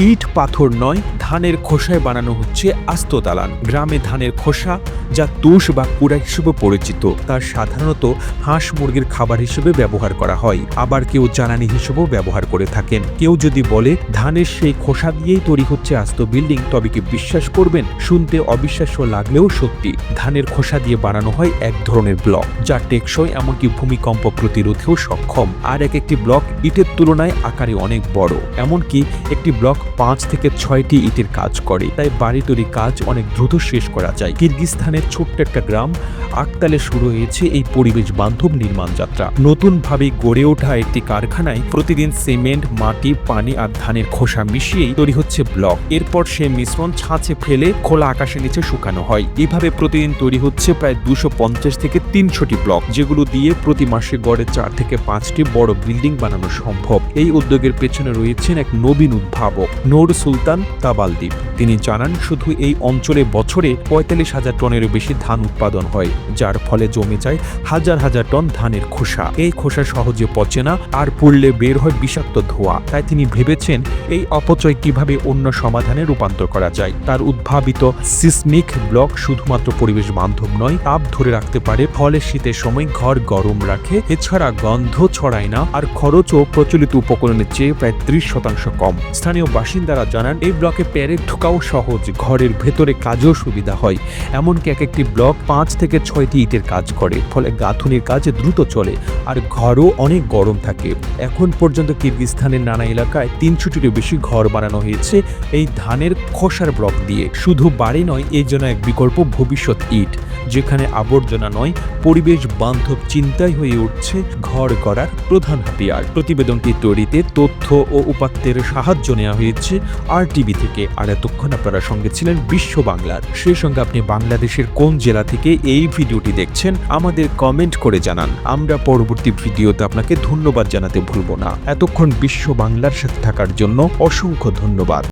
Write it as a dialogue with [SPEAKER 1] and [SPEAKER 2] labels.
[SPEAKER 1] ইট পাথর নয় ধানের খোসায় বানানো হচ্ছে আস্ত দালান। গ্রামে ধানের খোসা, যা তুষ বা কুড়া হিসেবে পরিচিত, তা সাধারণত হাঁস মুরগির খাবার হিসেবে ব্যবহার করা হয়। আবার কেউ জ্বালানি হিসেবেও ব্যবহার করে থাকেন। কেউ যদি বলে, ধানের সেই খোসা দিয়েই তৈরি হচ্ছে আস্ত বিল্ডিং তবে কি বিশ্বাস করবেন? শুনতে অবিশ্বাস্য লাগলেও সত্যি। ধানের খোসা দিয়ে বানানো হয় এক ধরনের ব্লক, যা টেকসই এমনকি ভূমিকম্প প্রতিরোধেও সক্ষম। আর এক একটি ব্লক ইটের তুলনায় আকারে অনেক বড়। এমনকি একটি ব্লক পাঁচ থেকে ছয়টি ইটের কাজ করে। তাই বাড়ি তৈরি কাজ অনেক দ্রুত শেষ করা যায়। কিরগিস্তানের ছোট্ট একটা গ্রাম আকতালে শুরু হয়েছে এই পরিবেশ বান্ধব নির্মাণ যাত্রা। নতুনভাবে গড়ে ওঠা একটি কারখানায় প্রতিদিন সিমেন্ট, মাটি, পানি আর ধানের খোসা মিশিয়েই তৈরি হচ্ছে ব্লক। এরপর সে মিশ্রণ ছাঁচে ফেলে খোলা আকাশের নিচে শুকানো হয়। এভাবে প্রতিদিন তৈরি হচ্ছে প্রায় দুশো পঞ্চাশ থেকে তিনশোটি ব্লক, যেগুলো দিয়ে প্রতি মাসে গড়ে চার থেকে পাঁচটি বড় বিল্ডিং বানানো সম্ভব। এই উদ্যোগের পেছনে রয়েছেন এক নবীন উদ্ভাবক, নোর সুলতান তাবালদ্বীপ তিনি জানান, শুধু এই অঞ্চলে বছরে পঁয়তাল্লিশ হাজার টনেরও বেশি ধান উৎপাদন হয়, যার ফলে জমে যায় হাজার হাজার টন ধানের খোসা। এই খোসা সহজে পচে না, আর পুড়লে বের হয় বিষাক্ত ধোঁয়া। তাই তিনি ভেবেছেন, এই অপচয় কীভাবে অন্য সমাধানে রূপান্তর করা যায়? তার উদ্ভাবিত সিসমিক ব্লক শুধুমাত্র পরিবেশ বান্ধব নয়, তাপ ধরে রাখতে পারে, ফলে শীতের সময় ঘর গরম রাখে। এছাড়া গন্ধ ছড়ায় না, আর খরচও প্রচলিত উপকরণের চেয়ে প্রায় ত্রিশ শতাংশ কম। স্থানীয় বাসিন্দারা জানান, এই ব্লকে প্যারেড ঢোকাও সহজ। ঘরের ভেতরে কাজও সুবিধা হয়। এমনকি এক একটি ব্লক পাঁচ থেকে ছয়টি ইটের কাজ করে, ফলে গাঁথুনির কাজ দ্রুত চলে আর ঘরও অনেক গরম থাকে। এখন পর্যন্ত কিরগিস্তানের নানা এলাকায় তিনশোটিরও বেশি ঘর বানানো হয়েছে এই ধানের খসার ব্লক দিয়ে। শুধু বাড়ি নয় এই জন্য এক বিকল্প ভবিষ্যৎ ইট। যেখানে আবর্জনা নয়, পরিবেশ বান্ধব চিন্তাই হয়ে উঠছে ঘর গড়ার প্রধান হাতিয়ার। প্রতিবেদনটি তৈরিতে তথ্য ও উপাত্তের সাহায্য নেওয়া হয়েছে আর টিভি থেকে। আর এতক্ষণ আপনারা সঙ্গে ছিলেন বিশ্ব বাংলার। সেই সঙ্গে আপনি বাংলাদেশের কোন জেলা থেকে এই ভিডিওটি দেখছেন, আমাদের কমেন্ট করে জানান। আমরা পরবর্তী ভিডিওতে আপনাকে ধন্যবাদ জানাতে ভুলব না। এতক্ষণ বিশ্ব বাংলার সাথে থাকার জন্য অসংখ্য ধন্যবাদ।